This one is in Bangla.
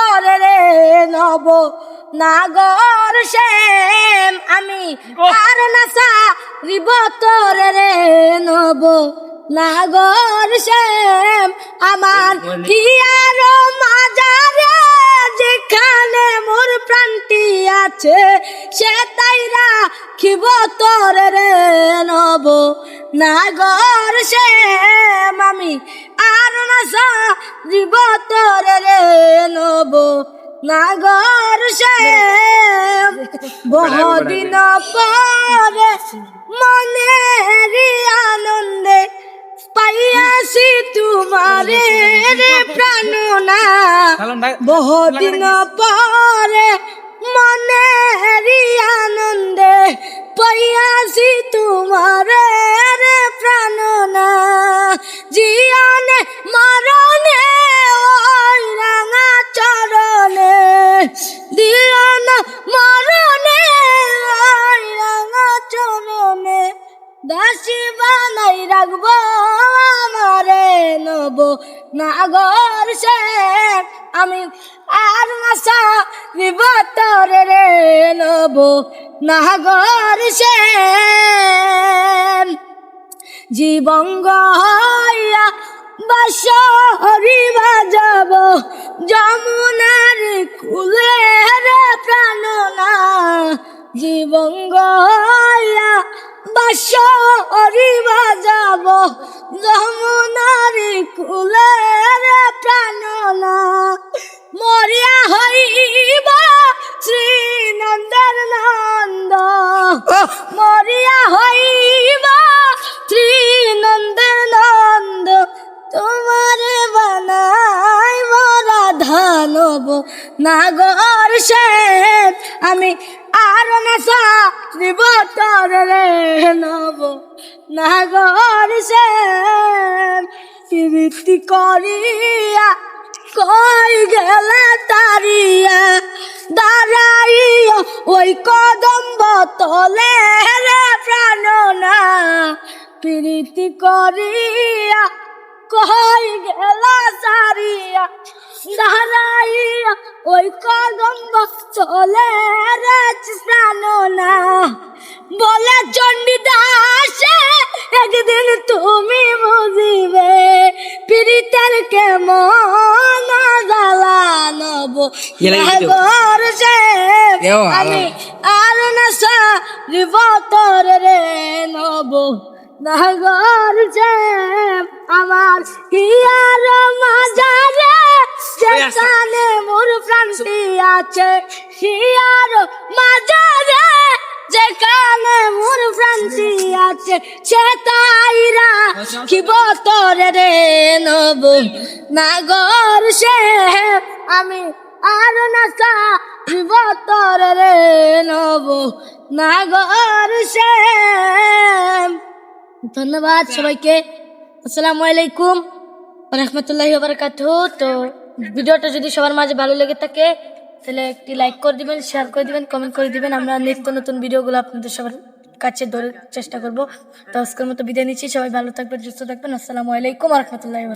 তোরে রে নব নাগর শ্যাম আমি আর নাসা রিব তোরে রে নব নাগর শ্যাম আমার কি আর মাজারে যেখানে মোর প্রাণটি আছে সে তাইরা খিব তোরে রে নব নাগর শ্যাম আমি রিব তোরে রে নব নাগর সে। বহুদিন পরে রে আনন্দে পাইয়াছি তোমারে রে প্রাণনা। বহুদিন পরে দিও না মরণে রাঙা চরণে, দাসী বানাই রাখব আমারে নব নাগর সে আমি আর নাসা বিবতরে রে নব নাগর সে জীবঙ্গ হইয়া বাসরি বাজাব যমুনার কুলে রে প্রাণনা জীবঙ্গ হইয়া বাসরি বাজাব যমুনার কুলে রে প্রাণনা মরিয়া হইব শ্রীনন্দের নন্দ মরিয়া নাগর শেখ আমি আর নাসা বিবতর রে নব। নাগর শেখ প্রীতি করিয়া কই গেলে তারিয়া? দাঁড়াইয়া ওই কদম্ব তলে রে প্রাণনা প্রীতি করিয়া কই গেল সারিয়া দাঁড়াইয়া ওই কদম্ব চলে রে প্রাণনা। বলে চণ্ডীদাসে একদিন তুমি বুঝিবে পীড়িতের কেমন আমি আর নাসা রিব তোর রে নব। নাগর সে আমার হিয়ার মাজারে যেখানে মোর প্রান্তি আছে হিয়ার মাজারে যেখানে মোর প্রান্তি আছে সে তাইরা কি বতরে রে নব? নাগর সে আমি আর নাসা বতর রে নব? নাগর সে। ধন্যবাদ সবাইকে। আসসালামু আলাইকুম। রহমতুল্লাহি বারাকাতুহু। তো ভিডিওটা যদি সবার মাঝে ভালো লেগে থাকে, তাহলে একটি লাইক করে দিবেন শেয়ার করে দিবেন কমেন্ট করে দিবেন। আমরা নিত্য নতুন ভিডিওগুলো আপনাদের সবার কাছে ধরে চেষ্টা করব। তো আজকের মতো বিদায় নিচ্ছি। সবাই ভালো থাকবেন, সুস্থ থাকবেন। আসসালামু আলাইকুম রহমতুল্লাহি